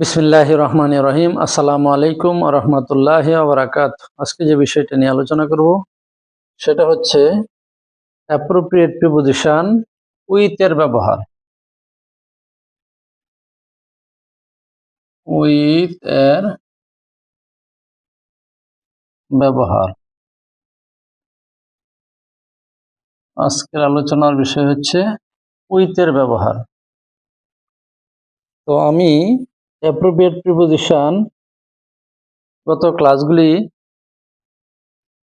বিসমিল্লাহ রহমান রহিম। আসসালামু আলাইকুম রহমতুল্লাহ আবরাকাত আজকে যে বিষয়টা নিয়ে আলোচনা করব, সেটা হচ্ছে অ্যাপ্রোপ্রিয়েট উইথ এর ব্যবহার। উইথ এর ব্যবহার। আজকের আলোচনার বিষয় হচ্ছে উইথ এর ব্যবহার। তো আমি অ্যাপ্রোপ্রিয়েট প্রিপোজিশন গত ক্লাসগুলি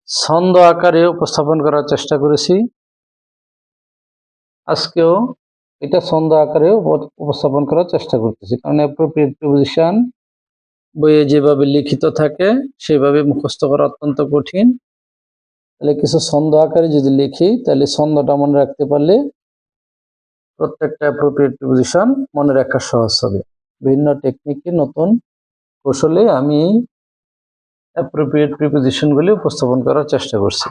ছন্দ আকারে উপস্থাপন করার চেষ্টা করেছি। আজকেও এটা ছন্দ আকারে উপস্থাপন করার চেষ্টা করতেছি। কারণ অ্যাপ্রোপ্রিয়েট প্রিপোজিশন বইয়ে যেভাবে লিখিত থাকে, সেভাবে মুখস্থ করা অত্যন্ত কঠিন। তাহলে কিছু ছন্দ আকারে যদি লিখি, তাহলে ছন্দটা মনে রাখতে পারলে প্রত্যেকটা অ্যাপ্রোপ্রিয়েট প্রিপোজিশন মনে রাখা সহজ হবে। ভিন্ন টেকনিকে নতুন কৌশলে আমি অ্যাপ্রোপ্রিয়েট প্রিপোজিশনগুলি উপস্থাপন করার চেষ্টা করছি।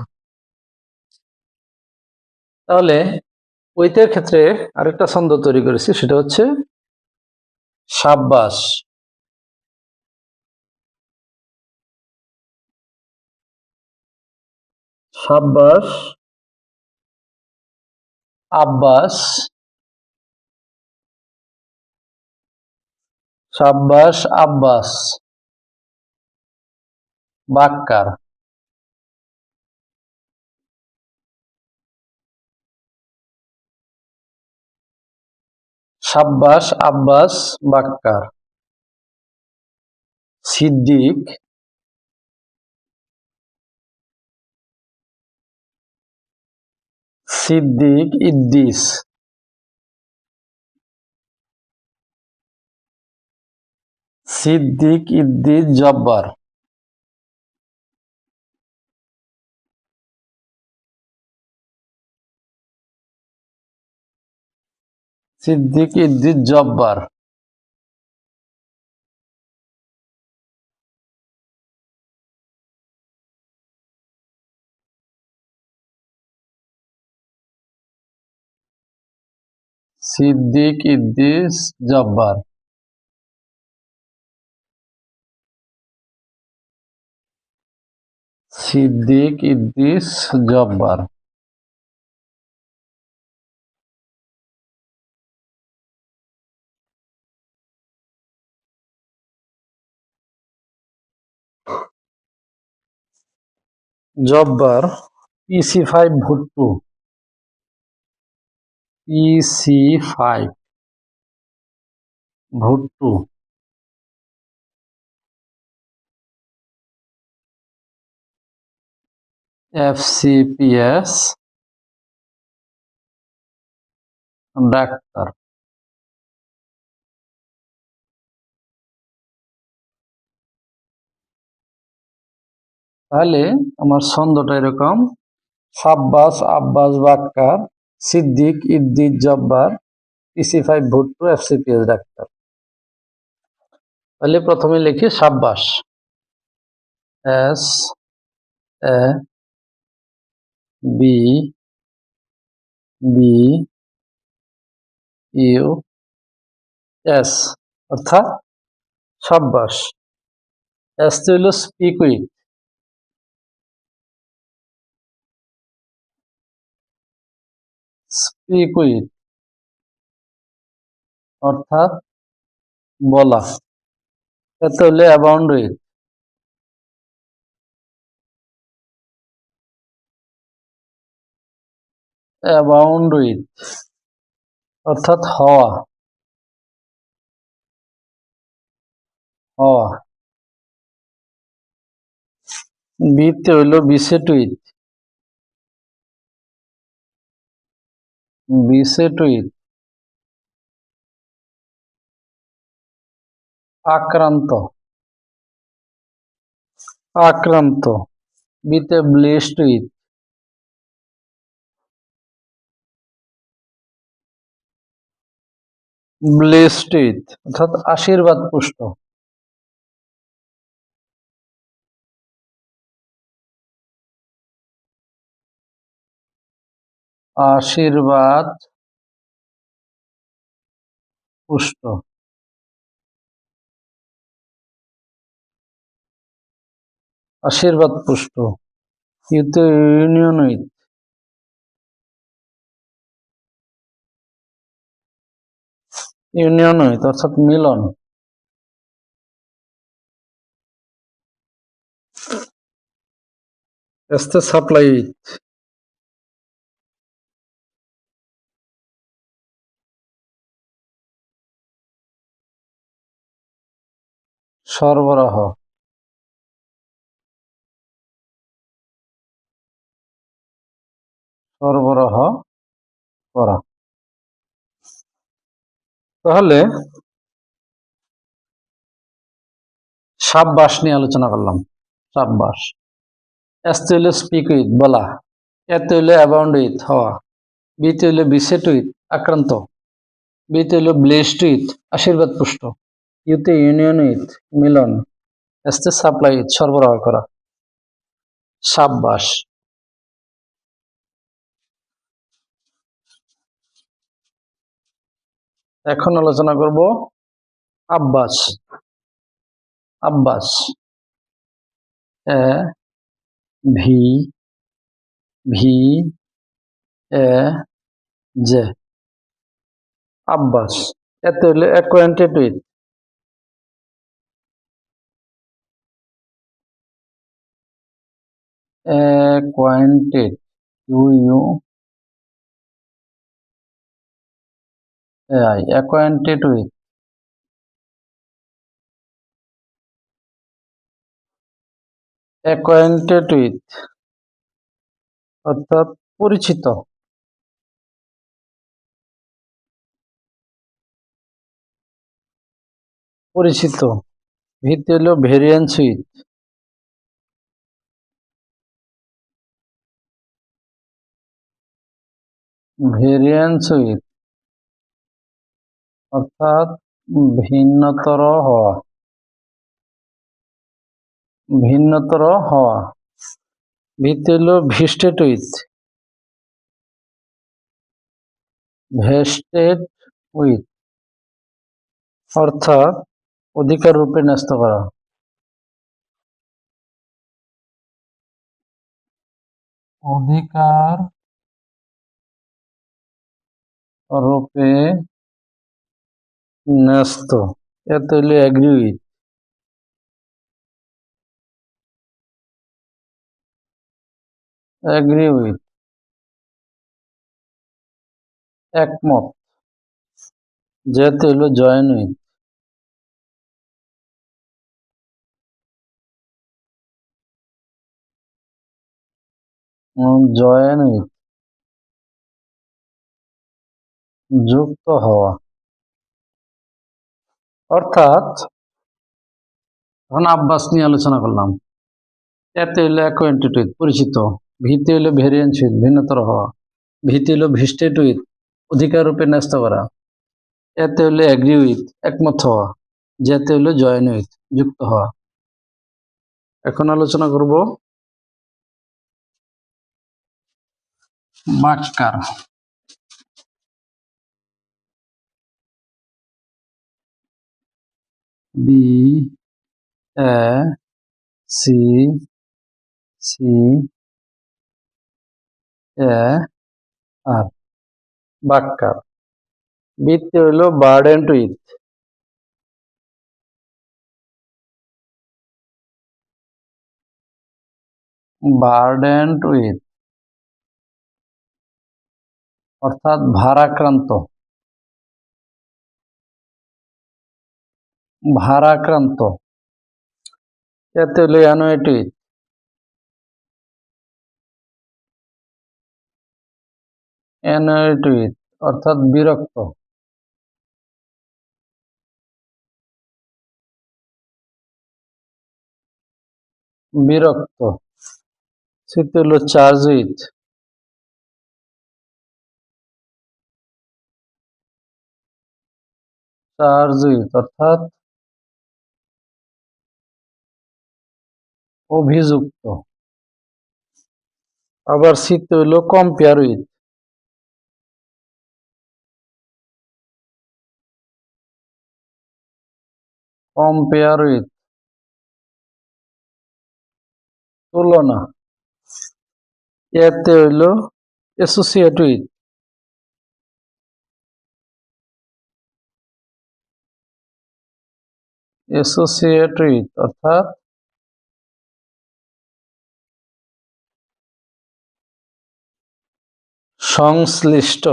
তাহলে ওইতের ক্ষেত্রে আরেকটা ছন্দ তৈরি করেছি, সেটা হচ্ছে সাব্বাস। সাব্বাস, Abbas Sabbas Abbas. Bakkar. Sabbas Abbas Bakkar. Siddique. Siddique Iddis Siddique Iddis Jabbar. Siddique Iddis Jabbar. Siddique Iddis Jabbar. Siddique Iddis Jabbar. Jabbar PC five Bhuttu PC five Bhuttu FCPS doctor. তাহলে আমার ছন্দটা এরকম। Sabbas, Abbas, Bakkar, Siddique Iddiq Jabbar PC five Bhuttu FCPS doctor. তাহলে প্রথমে লিখি Sabbas. S, A B B U S অর্থাৎ Sabbas. S তো হলো স্পিক উইথ স্পিক উইথ অর্থাৎ বলা। এত হলে অ্যাবাউন্ড উইথ অ্যাবাউন্ড উইথ অর্থাৎ হওয়া। হওয়া। বিতে হইল বিসেট উইথ বিসেট উইথ আক্রান্ত। আক্রান্ত বিতে ব্লেসড উইথ ব্লেস্টেড অর্থাৎ আশীর্বাদ পুষ্ট। আশীর্বাদ পুষ্ট। আশীর্বাদ পুষ্ট। ইউনিয়ন উইথ ইউনিয়ন ইউনিয়ন অর্থাৎ মিলন। এস্তে সাপ্লাই সরবরাহ। সরবরাহ করা। তাহলে সাববাস নিয়ে আলোচনা করলাম। সাববাস এসতে হইলে স্পিক উইথ বলা। এতে হইলে অ্যাবাউন্ড উইথ হওয়া। বিতে হইলে বিসেট উইথ আক্রান্ত। বিতে হইলে ব্লেসড উইথ আশীর্বাদ পুষ্ট। ইউতে ইউনিয়ন উইথ মিলন। এসতে সাপ্লাই উইথ সরবরাহ করা। সাববাস এখন আলোচনা করব Abbas. Abbas. A, V V, A, J. Abbas, এতে হলে acquainted with acquainted U U AI acquainted with acquainted with অর্থাৎ পরিচিত। পরিচিত। ভিত্তি হলো ভেরিয়েন্স উইথ ভেরিয়েন্স উইথ অর্থাৎ ভিন্নতর হওয়া। ভিন্নতর হওয়া। ভিত্তি হলো ভিস্টেড উইথ ভেস্টেড উইথ অর্থাৎ অধিকার রূপে ন্যস্ত করা। অধিকার রূপে ন্যস্ত। এত হইলে অ্যাগ্রি উইথ অ্যাগ্রি উইথ একমত। যেহেতু হইল জয়েন উইথ জয়েন উইথ যুক্ত হওয়া। অর্থাৎ আব্বাস নিয়ে আলোচনা করলাম। এতে হইল অ্যাকোয়েন্টেড উইথ পরিচিত। ভিতে হইল ভেরিয়েন্স উইথ ভিন্নতর হওয়া। ভিতে হইল ভিস্টেড উইথ অধিকার রূপে ন্যস্ত করা। এতে হইল অ্যাগ্রি উইথ একমত হওয়া। যেতে হইল জয়েন উইথ যুক্ত হওয়া। এখন আলোচনা করব। Bakkar B A C C A R Bakkar বৃত্তি হইল বার্ডেন উইথ বার্ডেন উইথ অর্থাৎ ভারাক্রান্ত ভারাক্রান্ত। এতে হলো অ্যানোয়েট উইথ অ্যানোয়েট উইথ অর্থাৎ বিরক্ত। বিরক্ত। সেটি হলো চার্জ উইথ চার্জ উইথ অর্থাৎ অভিযুক্ত। আবার শীত হইল কম্পেয়ার উইথ কম্পেয়ার উইথ তুলনা। এতে হইল অ্যাসোসিয়েট উইথ অ্যাসোসিয়েট উইথ অর্থাৎ সংশ্লিষ্ট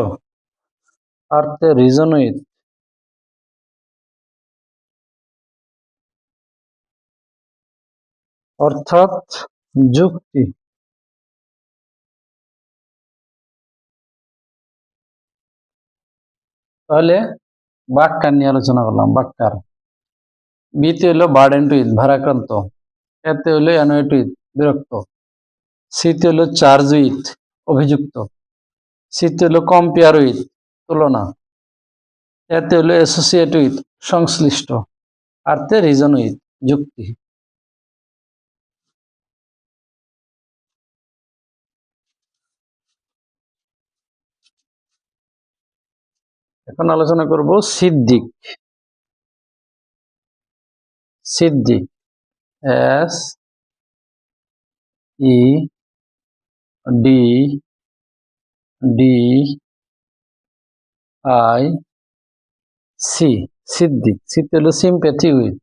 আর্থে রিজন উইথ অর্থাৎ যুক্তি। তাহলে বাক্যার নিয়ে আলোচনা করলাম, বাক্যার। বিতে হলো বার্ডেন টুইথ ভারাক্রান্ত। এতে হলো অ্যানোয়েট উইথ বিরক্ত। সিতে হলো চার্জ উইথ অভিযুক্ত। সিতে হলো কম্পেয়ার উইথ তুলনা। এতে হলো অ্যাসোসিয়েট উইথ সংশ্লিষ্ট। আর্থে রিজন উইথ যুক্তি। এখন আলোচনা করব Siddique. Siddique S E D D I C Siddique. সিতে হলো সিম্প্যাথি উইথ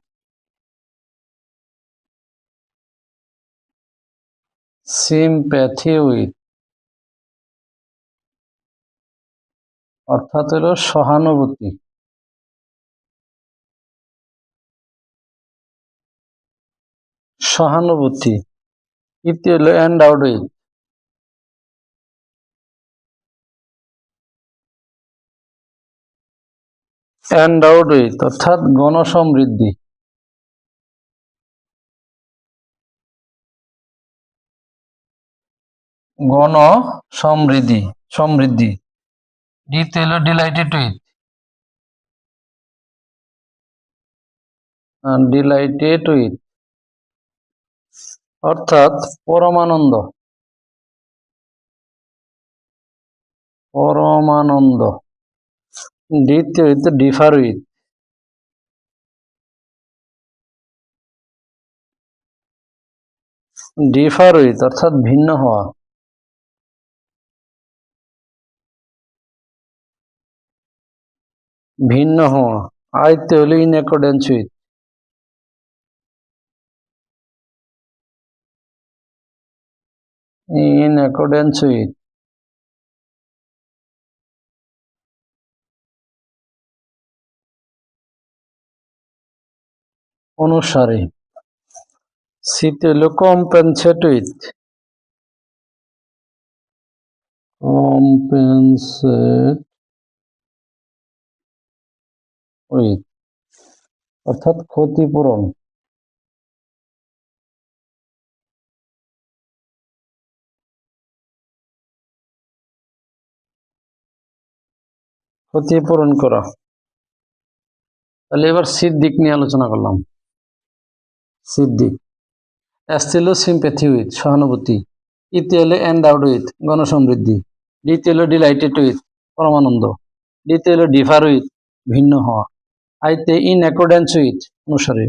সিম্প্যাথি উইথ অর্থাৎ হলো সহানুভূতি। সহানুভূতি। ইতি হলো endow with out with অর্থাৎ গণসমৃদ্ধি। গণ সমৃদ্ধি। সমৃদ্ধি ডিতে হলো ডিলাইটেড উইথ ডিলাইটেড উইথ অর্থাৎ পরমানন্দ। পরমানন্দ। দ্বিতীয় হইতে ডিফার উইথ ডিফার উইথ অর্থাৎ ভিন্ন হওয়া। ভিন্ন হওয়া। আইতে হলো in accordance with in accordance with. অনুসারে সিতে হলো উইথ উইথ অর্থাৎ ক্ষতিপূরণ। ক্ষতিপূরণ করা। তাহলে এবার দিক নিয়ে আলোচনা করলাম। সিদ্দিক এস ছিল সিম্প্যাথি উইথ সহানুভূতি। ইতি হলো এন্ড আউট উইথ গণসমৃদ্ধি। ডিতে হলো ডিলাইটেড উইথ পরমানন্দ। ডিতে হলো ডিফার উইথ ভিন্ন হওয়া। আইতে ইন অ্যাকর্ডেন্স উইথ অনুসারে।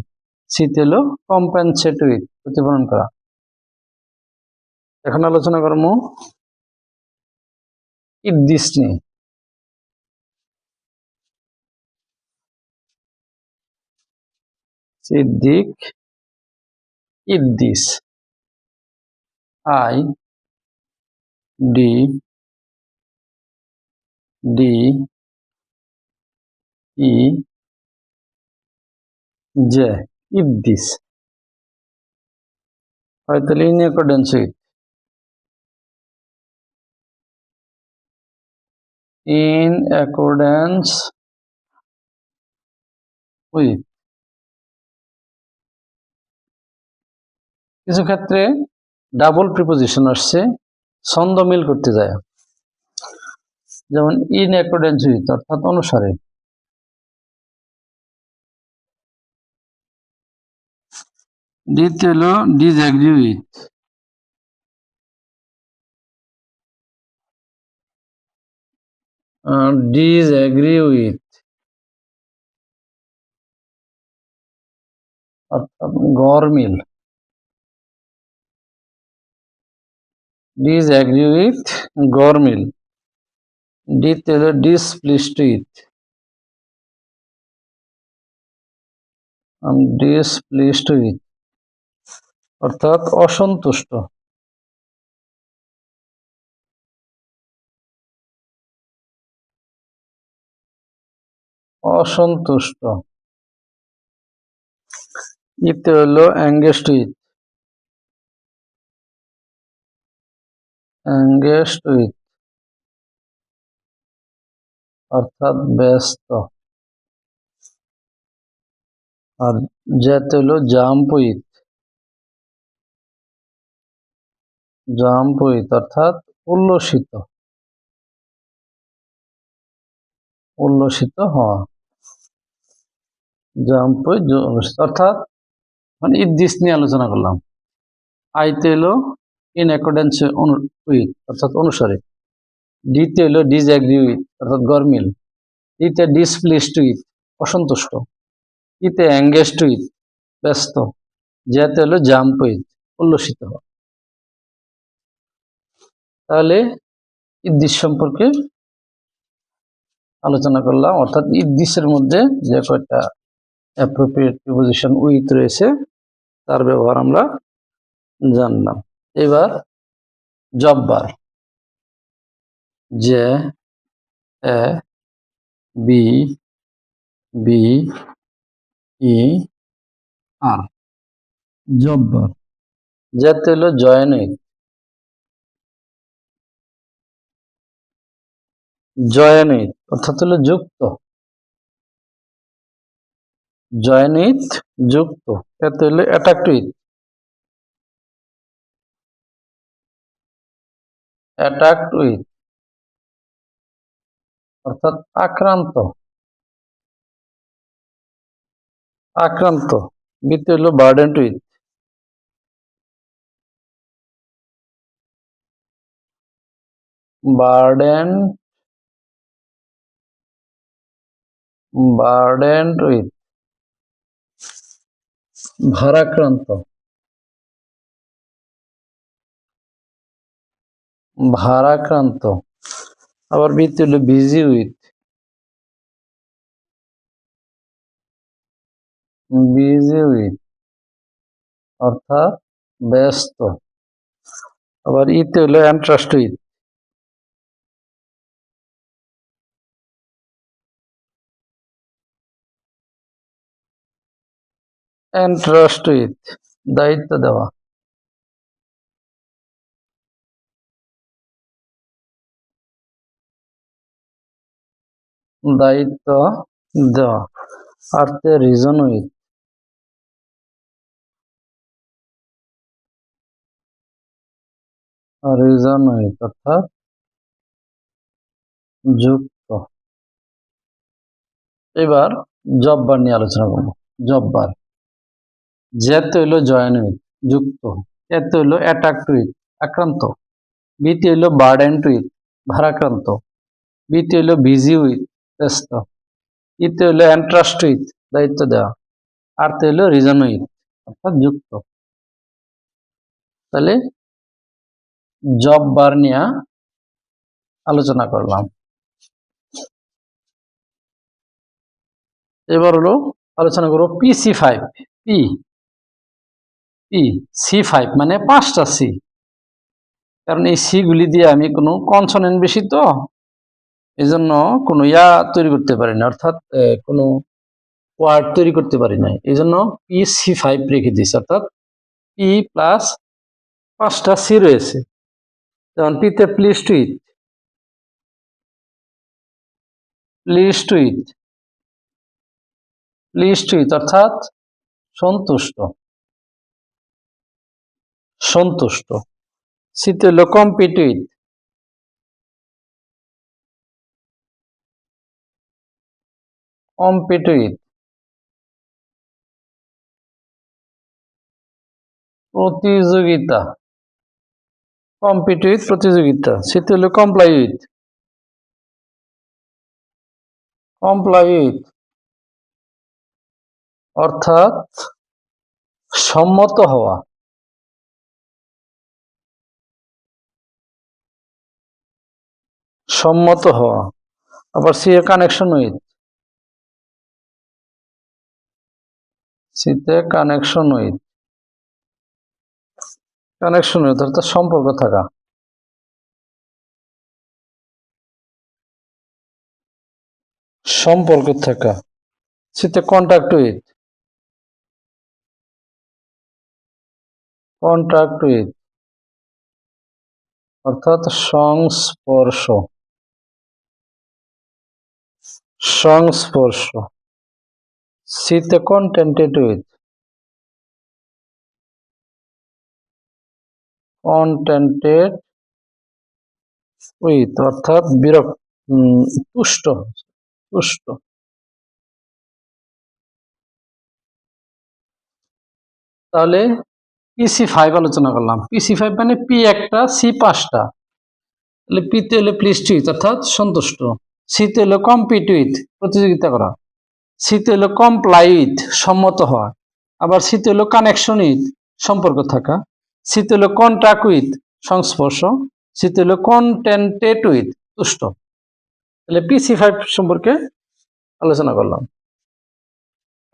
সিতে হলো কম্পেনসেট উইথ ক্ষতিপূরণ করা। এখন আলোচনা করব ইদ্দিস নিয়ে Siddique if this i d d e j if this Python in accordance with in accordance with কিছু ক্ষেত্রে ডাবল প্রিপোজিশন আসছে, ছন্দ মিল করতে যায়। যেমন ইন অ্যাকর্ডেন্স উইথ অর্থাৎ অনুসারে। দ্বিতীয় হলো ডিসঅ্যাগ্রি উইথ ডিসঅ্যাগ্রি উইথ অর্থাৎ গড়মিল ডিসঅ্যাগ্রি উইথ গরমিল ডিতে হলো ডিসপ্লিসড উইথ ডিসপ্লিসড উইথ অর্থাৎ অসন্তুষ্ট। অসন্তুষ্ট। ইতে হলো অ্যাঙ্গেস্ট উইথ অ্যাঙ্গেস্ট উইথ অর্থাৎ ব্যস্ত। আর যেতে হলো জাম্প উইথ জাম্প উইথ অর্থাৎ উল্লসিত। উল্লসিত হওয়া। জাম্প উইথ অর্থাৎ মানে ইদ্দিস নিয়ে আলোচনা করলাম। আইতে এলো ইন অ্যাকর্ডেন্স উইথ অর্থাৎ অনুসারে। ডিতে হলো ডিসঅ্যাগ্রি উইথ অর্থাৎ গরমিল। ইতে ডিসপ্লেসড উইথ অসন্তুষ্ট। ইতে অ্যাঙ্গেস্ট উইথ ব্যস্ত। যেতে হলো জাম্প উইথ উল্লসিত হওয়া তাহলে ইদ্দিস সম্পর্কে আলোচনা করলাম। অর্থাৎ ইদ্দিসের মধ্যে যে কয়টা অ্যাপ্রোপ্রিয়েট প্রিপোজিশন উইথ রয়েছে, তার ব্যবহার আমরা জানলাম। এবার Jabbar J A B B E R. Jabbar যাতে হলো জয়েন উইথ জয়েন অর্থাৎ হলো যুক্ত। জয়েন উইথ যুক্ত এতে হলো অ্যাটাক্ট উইথ উইথ অর্থাৎ আক্রান্ত। আক্রান্ত বিতে হলো burdened with burden burdened with ভারাক্রান্ত। ভারাক্রান্ত, আবার বিতে হলো বিজি উইথ বিজি উইথ অর্থাৎ ব্যস্ত, আবার ইতে হলো অ্যান্ট্রাস্ট উইথ এন্ট্রাস্ট উইথ দায়িত্ব দেওয়া। দায়িত্ব দেওয়া। আর তে রিজন উইথ রিজন উইথ অর্থাৎ যুক্ত। এবার জববার নিয়ে আলোচনা করব। জববার। যেতে হইল জয়েন উইথ যুক্ত। এতে হইল অ্যাটাক্ট উইথ আক্রান্ত। বিতে হইল বার্ডেন্ট উইথ ভারাক্রান্ত। বিতে হইল বিজি উইথ ব্যস্ত। ইতে হইল এন্ট্রাস্ট উইথ দায়িত্ব দেওয়া। আর তে হইল রিজন উইথ অর্থাৎ যুক্ত। তাহলে জব বার নিয়ে আলোচনা করলাম। এবার হলো আলোচনা করব PC five P P C five মানে পাঁচটা সি কারণ এই সি গুলি দিয়ে আমি কোনো কনসনেন্ট বেশি তো এই জন্য কোনো ইয়া তৈরি করতে পারি না, অর্থাৎ কোনো ওয়ার্ড তৈরি করতে পারি না এই জন্য পি সি ফাইভ রেখে দিয়েছি, অর্থাৎ পি প্লাস পাঁচটা সি রয়েছে। যেমন পিতে pleased with pleased with pleased with অর্থাৎ সন্তুষ্ট সন্তুষ্ট। শীতে হলো কম্পিট কম্পিট উইথ প্রতিযোগিতা। কম্পিট উইথ প্রতিযোগিতা। শীতে হলো কমপ্লাই উইথ কমপ্লাই উইথ অর্থাৎ সম্মত হওয়া। সম্মত হওয়া। আবার সি এ কানেকশন উইথ সিতে কানেকশন উইথ কানেকশন উইথ অর্থাৎ সম্পর্ক থাকা। সম্পর্ক থাকা। সিতে কন্ট্যাক্ট উইথ কন্ট্যাক্ট উইথ অর্থাৎ সংস্পর্শ। সংস্পর্শ। সিতে কন্টেন্টেড উইথ কন্টেন্টেড উইথ অর্থাৎ বিরক্ত তুষ্ট। তুষ্ট। তাহলে পিসি ফাইভ আলোচনা করলাম। পিসি ফাইভ মানে পি একটা সি পাঁচটা। তাহলে পিতে হলো প্লিস্ট উইথ অর্থাৎ সন্তুষ্ট। সিতে হলো কম্পিট উইথ প্রতিযোগিতা করা। সিতে হলো কমপ্লাই উইথ সম্মত হওয়া, আবার সিতে হলো কানেকশন উইথ সম্পর্ক থাকা। সিতে হলো কন্ট্রাক্ট উইথ সংস্পর্শ সিতে হলো কন্টেন্টেড উইথ তুষ্ট তাহলে পিসি ফাইভ সম্পর্কে আলোচনা করলাম।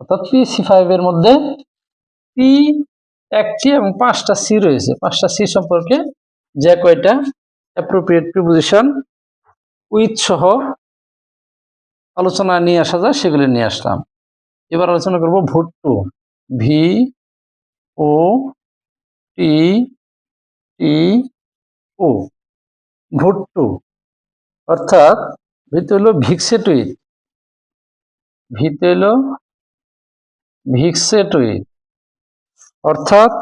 অর্থাৎ পিসি ফাইভ এর মধ্যে পি একটি এবং পাঁচটা সি রয়েছে। পাঁচটা সি সম্পর্কে যে কয়টা অ্যাপ্রোপ্রিয়েট প্রিপোজিশন উইথ সহ আলোচনা নিয়ে আসা যায়, সেগুলি নিয়ে আসলাম। এবার আলোচনা করব Bhuttu. V O T T O Bhuttu. অর্থাৎ ভিতে হলো ভিক্সেটুইট ভিতে হলো ভিক্সেটুইট অর্থাৎ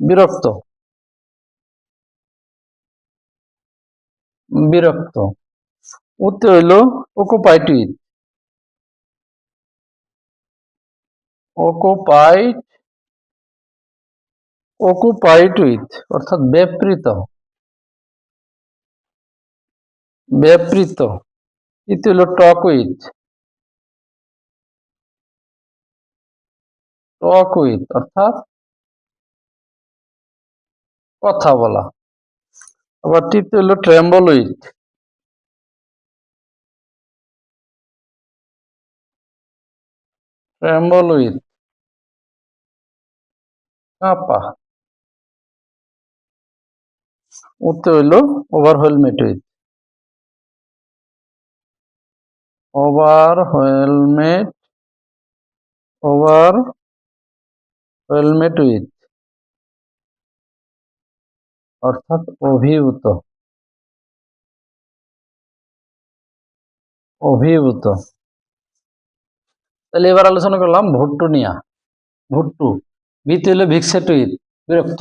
বিরক্ত। বিরক্ত। উত্তর হইল অকুপাইড অকুপাইড অকুপাইড উইথ অর্থাৎ ব্যাপৃত ব্যাপৃত তৃতীয় হলো টক উইথ টক উইথ অর্থাৎ কথা বলা। আবার তৃতীয় হলো ট্রেম্বল উইথ ট্রেম্বল উইথ কাঁপা উত্তর হইল overwhelmed with overwhelmed overwhelmed with অর্থাৎ অভিভূত। অভিভূত। তাহলে এবার আলোচনা করলাম ভুট্টু নিয়া। ভুট্টু। ভিতে হলো ভিক্সেটুইট বিরক্ত।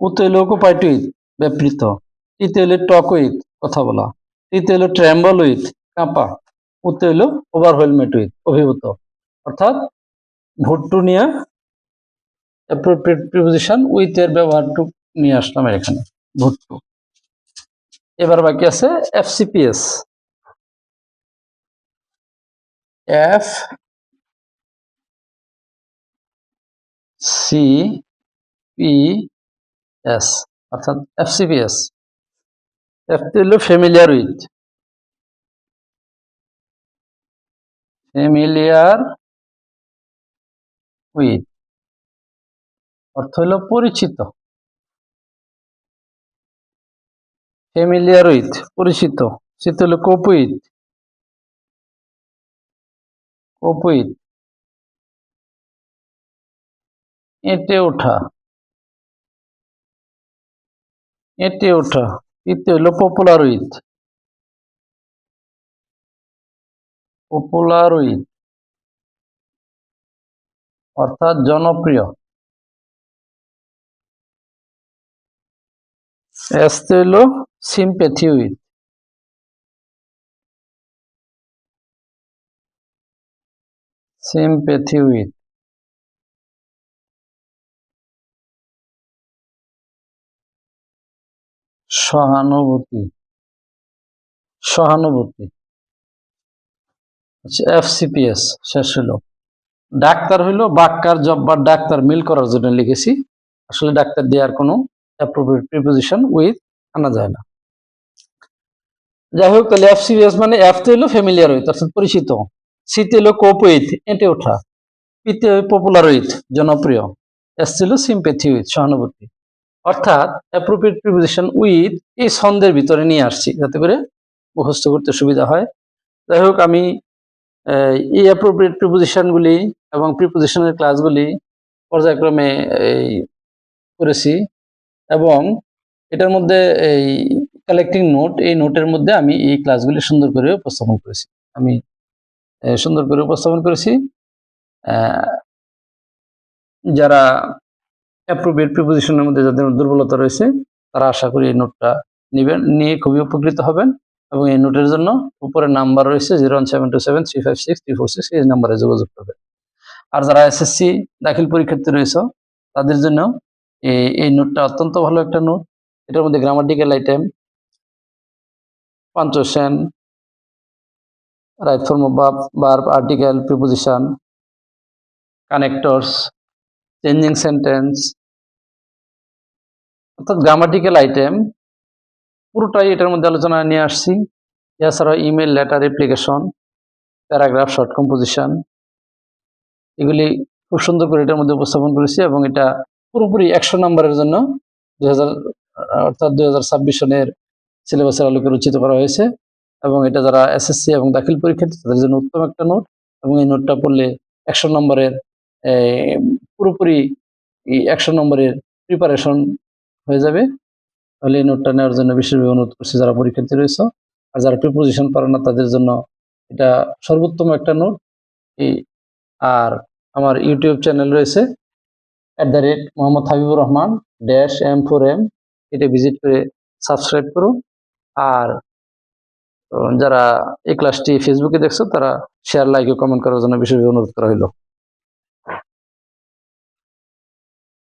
উতে হলো ওকুপাইটুইট ব্যাপৃত তৃতীয় হলো টক উইথ কথা বলা। তৃতীয় হলো ট্র্যাম্বল উইথ কাঁপা। উতে হলো ওভার হেলমেট উইথ অভিভূত। অর্থাৎ ভুট্টু নিয়ে প্রিপোজিশন উইথ এর ব্যবহারটুক নিয়ে আসলাম এখানে, ভুট্টু। এবার বাকি আছে FCPS F C P S অর্থাৎ এফসিপিএস এফটি হলো ফ্যামিলিয়ার উইথ ফ্যামিলিয়ার উইথ অর্থ হলো পরিচিত। ফ্যামিলিয়ার উইথ পরিচিত শীত হলো কোপ উইথ কোপ উইথ এঁটে ওঠা। এঁটে ওঠা। ইতে হলো পপুলার উইথ পপুলার উইথ অর্থাৎ জনপ্রিয়। এসতে হলো সিম্প্যাথি উইথ sympathy with সহানুভূতি। সহানুভূতি। আচ্ছা এফসিপিএস শেষ হলো ডাক্তার হইল জব বা ডাক্তার মিল করার জন্য লিখেছি। আসলে ডাক্তার দেওয়ার কোনো প্রিপোজিশন উইথ আনা যায় না। যাই হোক তাহলে এফ সিরিয়াস মানে এফ তে হলো ফ্যামিলিয়ার উইথ অর্থাৎ পরিচিত। সি তে হলো কোপ উইথ এঁটে ওঠা। পিতে পপুলার উইথ জনপ্রিয়। এস ছিল সিম্পেথি উইথ সহানুভূতি। অর্থাৎ অ্যাপ্রোপ্রিয়েট প্রিপোজিশন উইথ এই ছন্দের ভিতরে নিয়ে আসছি যাতে করে মুখস্থ করতে সুবিধা হয়। যাই হোক, আমি এই অ্যাপ্রোপ্রিয়েট প্রিপোজিশনগুলি এবং প্রিপোজিশনের ক্লাসগুলি পর্যায়ক্রমে, এই, করেছি এবং এটার মধ্যে এই কালেক্টিং নোট এই নোটের মধ্যে আমি এই ক্লাসগুলি সুন্দর করে উপস্থাপন করেছি। আমি সুন্দর করে উপস্থাপন করেছি। যারা অ্যাপ্রোপ্রিয়েট প্রিপোজিশনের মধ্যে যাদের দুর্বলতা রয়েছে, তারা আশা করি এই নোটটা নেবেন। নিয়ে খুবই উপকৃত হবেন এবং এই নোটের জন্য উপরে নাম্বার রয়েছে zero one seven two seven three five six three four six এই নাম্বারে যোগাযোগ করবেন। আর যারা এসএসসি দাখিল পরীক্ষার্থী রয়েছে, তাদের জন্য এই এই নোটটা অত্যন্ত ভালো একটা নোট এটার মধ্যে grammatical item punctuation right form of verb article preposition connectors changing sentence অর্থাৎ গ্রামাটিক্যাল আইটেম পুরোটাই এটার মধ্যে আলোচনা নিয়ে আসছি। এছাড়াও email letter application paragraph short composition এগুলি খুব সুন্দর করে এটার মধ্যে উপস্থাপন করেছি এবং এটা পুরোপুরি একশো নম্বরের জন্য দুই হাজার অর্থাৎ দুই হাজার ছাব্বিশ সনের সিলেবাসের আলোকে রচিত করা হয়েছে। এবং এটা যারা এসএসসি এবং দাখিল পরীক্ষার্থী, তাদের জন্য উত্তম একটা নোট। এবং এই নোটটা পড়লে একশো নম্বরের পুরোপুরি একশো নম্বরের প্রিপারেশন হয়ে যাবে। তাহলে এই নোটটা নেওয়ার জন্য বিশেষভাবে অনুরোধ করছি যারা পরীক্ষার্থী রয়েছে আর যারা প্রিপোজিশন পারে না, তাদের জন্য এটা সর্বোত্তম একটা নোট আর আমার ইউটিউব চ্যানেল রয়েছে at the rate Mohammad Habibur Rahman dash M four M এটা ভিজিট করে সাবস্ক্রাইব করুন আর যারা এই ক্লাসটি ফেসবুকে দেখছ, তারা শেয়ার লাইক ও কমেন্ট করার জন্য বিশেষভাবে অনুরোধ করা হলো